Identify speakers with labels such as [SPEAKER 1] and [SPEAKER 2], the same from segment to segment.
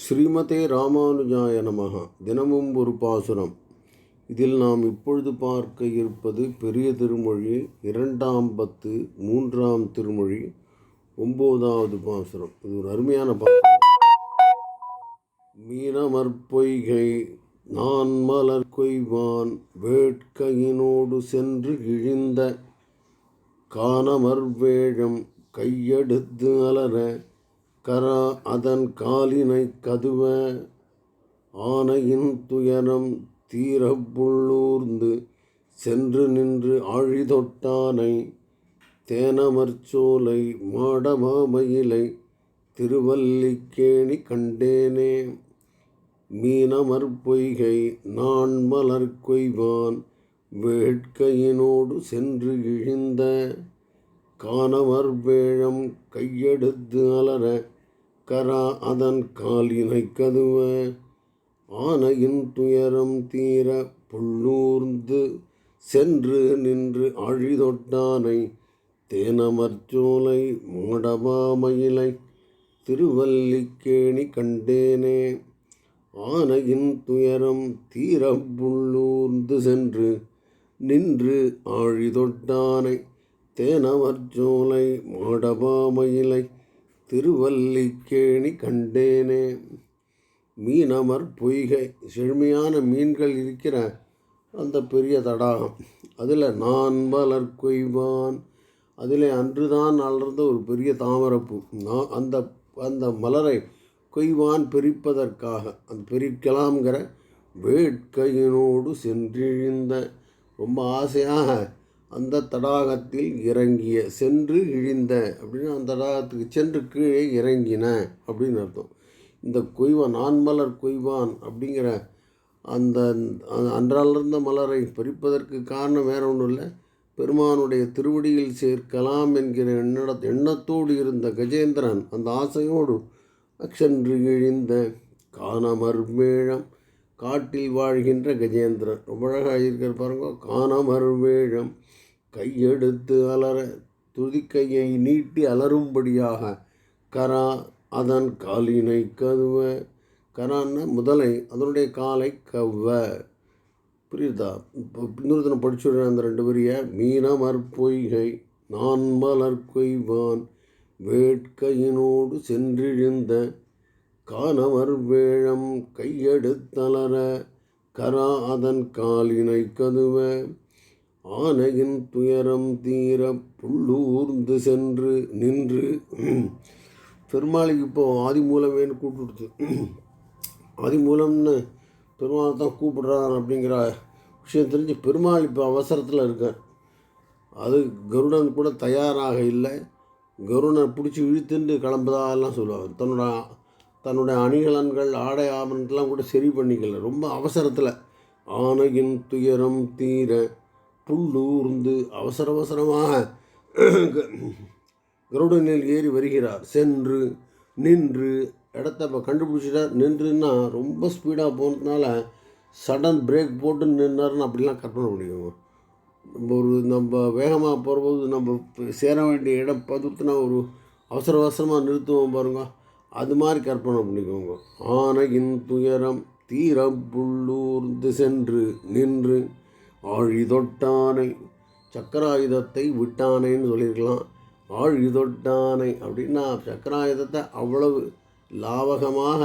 [SPEAKER 1] ஸ்ரீமதே ராமானுஜாய நமக தினமும் ஒரு பாசுரம். இதில் நாம் இப்பொழுது பார்க்க இருப்பது பெரிய திருமொழி இரண்டாம் பத்து மூன்றாம் திருமொழி ஒம்போதாவது பாசுரம். இது ஒரு அருமையான பாசுரம். மீனமற்பொய்கை நான் மலர் கொய்வான் வேட்கையினோடு சென்று இழிந்த காணமர்வேழம் கையெடுத்து அலற கரா அதன் காலினை கதுவ ஆனையின் துயரம் தீரப்புள்ளூர்ந்து சென்று நின்று ஆழிதொட்டானை தேனமர்ச்சோலை மாடமாமயிலை திருவல்லிக்கேணி கண்டேனே. மீனமற்பொய்கை நான் மலர் கொய்வான் வேட்கையினோடு சென்று இழிந்த காணவர் வேழம் கையெடுத்து அலற கரா அதன் காலினை கதுவ. ஆனையின் துயரம் தீர புள்ளூர்ந்து சென்று நின்று அழிதொட்டானை தேனமர்ச்சோலை மாடமாமயிலை திருவல்லிக்கேணி கண்டேனே. ஆனையின் துயரம் தீர புள்ளூர்ந்து சென்று நின்று ஆழிதொட்டானை தேனமர்ச்சோலை மாடபாமயிலை திருவல்லிக்கேணி கண்டேனே. மீனமர் பொய்கை. செழுமையான மீன்கள் இருக்கிற அந்த பெரிய தடாகம் அதில் நான் மலர் கொய்வான். அதில் அன்றுதான் அலர்ந்த ஒரு பெரிய தாமரப்பூ. நான் அந்த அந்த மலரை கொய்வான் பிரிப்பதற்காக அந்த பிரிக்கலாம்ங்கிற வேட்கையினோடு சென்றிழிந்த. ரொம்ப ஆசையாக அந்த தடாகத்தில் இறங்கிய சென்று இழிந்த அப்படின்னு அந்த தடாகத்துக்கு சென்று கீழே இறங்கின அப்படின்னு அர்த்தம். இந்த கொய்வான் ஆண்மலர் கொய்வான் அப்படிங்கிற அந்த அன்றாலிருந்த மலரை பறிப்பதற்கு காரணம் வேற ஒன்றும் இல்லை. பெருமானுடைய திருவடியில் சேர்க்கலாம் என்கிற எண்ண எண்ணத்தோடு இருந்த கஜேந்திரன் அந்த ஆசையோடு சென்று இழிந்த காணமர்மேழம் காட்டில் வாழ்கின்ற கஜேந்திரன். ரொம்ப அழகாக இருக்கிற பாருங்க காணமர்மேழம். கையெடுத்து அலற துதிக்கையை நீட்டி அலரும்படியாக கரா அதன் காலினை கதுவ. கரான்னா முதலை அதனுடைய காலை கவ்வ. புரியுதா? இப்போ இன்னொருத்தனை தினம் படிச்சுடுறேன் அந்த ரெண்டு வரிய மீனமர் பொய்கை நான் மலர் கொய்வான் வேட்கையினோடு சென்றிழிந்த காணவர் வேழம் கையெடுத்தலர கரா அதன் காலினை கதுவ. ஆனையின் துயரம் தீர புள்ளூர்ந்து சென்று நின்று பெருமாளுக்கு இப்போ ஆதி மூலமேன்னு ஆதிமூலம்னு பெருமாள் தான் கூப்பிடுறான் அப்படிங்கிற விஷயம் தெரிஞ்சு பெருமாள் இப்போ அவசரத்தில் இருக்கார். அது கருடன் கூட தயாராக இல்லை. கருடனை பிடிச்சி இழுத்துண்டு கிளம்புதாலாம் சொல்லுவாங்க. தன்னோட தன்னுடைய அணிகலன்கள் ஆடை ஆபரணத்தெலாம் கூட சரி பண்ணிக்கல. ரொம்ப அவசரத்தில் ஆனையின் துயரம் தீர புல்லூர்ந்து அவசர அவசரமாக கருடனில் ஏறி வருகிறார். சென்று நின்று இடத்த இப்போ கண்டுபிடிச்சிட்டார். நின்றுன்னா ரொம்ப ஸ்பீடாக போனதுனால சடன் பிரேக் போட்டு நின்னார்னு அப்படிலாம் கற்பனை பண்ணிக்கோங்க. நம்ம ஒரு நம்ம வேகமாக போகிறபோது நம்ம சேர வேண்டிய இடம் பதுத்துனா ஒரு அவசர அவசரமாக நிறுத்துவோம் பாருங்க. அது மாதிரி கற்பனை பண்ணிக்கோங்க. ஆனையின் துயரம் தீர புள்ளூர்ந்து சென்று நின்று ஆழிதொட்டானை சக்கராயுதத்தை விட்டானைன்னு சொல்லியிருக்கலாம். ஆழிதொட்டானை அப்படின்னா சக்கராயுதத்தை அவ்வளவு லாவகமாக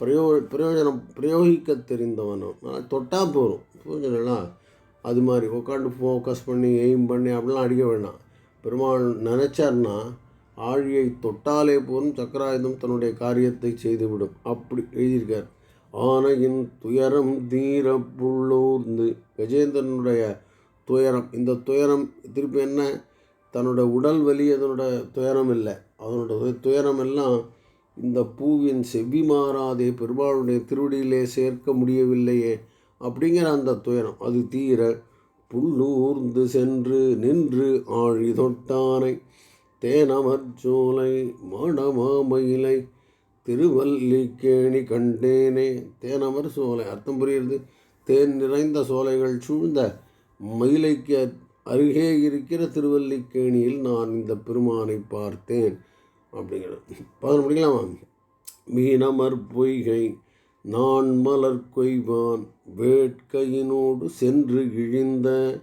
[SPEAKER 1] பிரயோ பிரயோஜனம் பிரயோகிக்க தெரிந்தவனும் தொட்டால் போகும் புரிஞ்சுங்களா அது மாதிரி உட்காந்து ஃபோக்கஸ் பண்ணி எய்ம் பண்ணி அப்படிலாம் அடிக்க வேண்டாம். பெருமாள் நினச்சார்னா ஆழியை தொட்டாலே போதும் சக்கராயுதம் தன்னுடைய காரியத்தை செய்துவிடும். அப்படி எழுதியிருக்கார். ஆனையின் துயரம் தீர புள்ளூர்ந்து. கஜேந்திரனுடைய துயரம். இந்த துயரம் திருப்பி என்ன? தன்னோட உடல் வலி அதனோட துயரம் இல்லை. அதனோட துயரம் எல்லாம் இந்த பூவின் செவ்வி மாறாதே பெருமாளுடைய திருவடியிலே சேர்க்க முடியவில்லையே அப்படிங்கிற அந்த துயரம். அது தீர புல்லூர்ந்து சென்று நின்று ஆழி தொட்டானை தேனமர்ச்சோலை மாடமாமயிலை திருவல்லிக்கேணி கண்டேனே. தேனமர் சோலை. அர்த்தம் புரியுது தேன் நிறைந்த சோலைகள் சூழ்ந்த மயிலைக்கு அருகே இருக்கிற திருவல்லிக்கேணியில் நான் இந்த பெருமானை பார்த்தேன். அப்படிங்கிறது. பதினொன்று முடிக்கலாமா? மீனமர் பொய்கை நான் மலர் கொய்வான் வேட்கையினோடு சென்று இழிந்த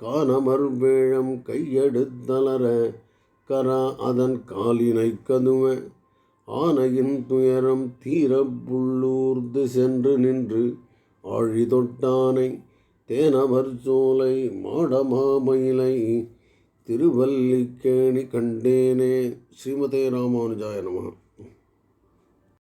[SPEAKER 1] காணமர் வேழம் கையெடுத்தலர கரா அதன் காலினை கதுவ ஆனையின் துயரம் தீரப்புள்ளூர்ந்து சென்று நின்று ஆழி தொட்டானை தேனவர் சோலை மாடமாமயிலை திருவல்லிக்கேணி கண்டேனே. ஸ்ரீமதே ராமானுஜாய நமः.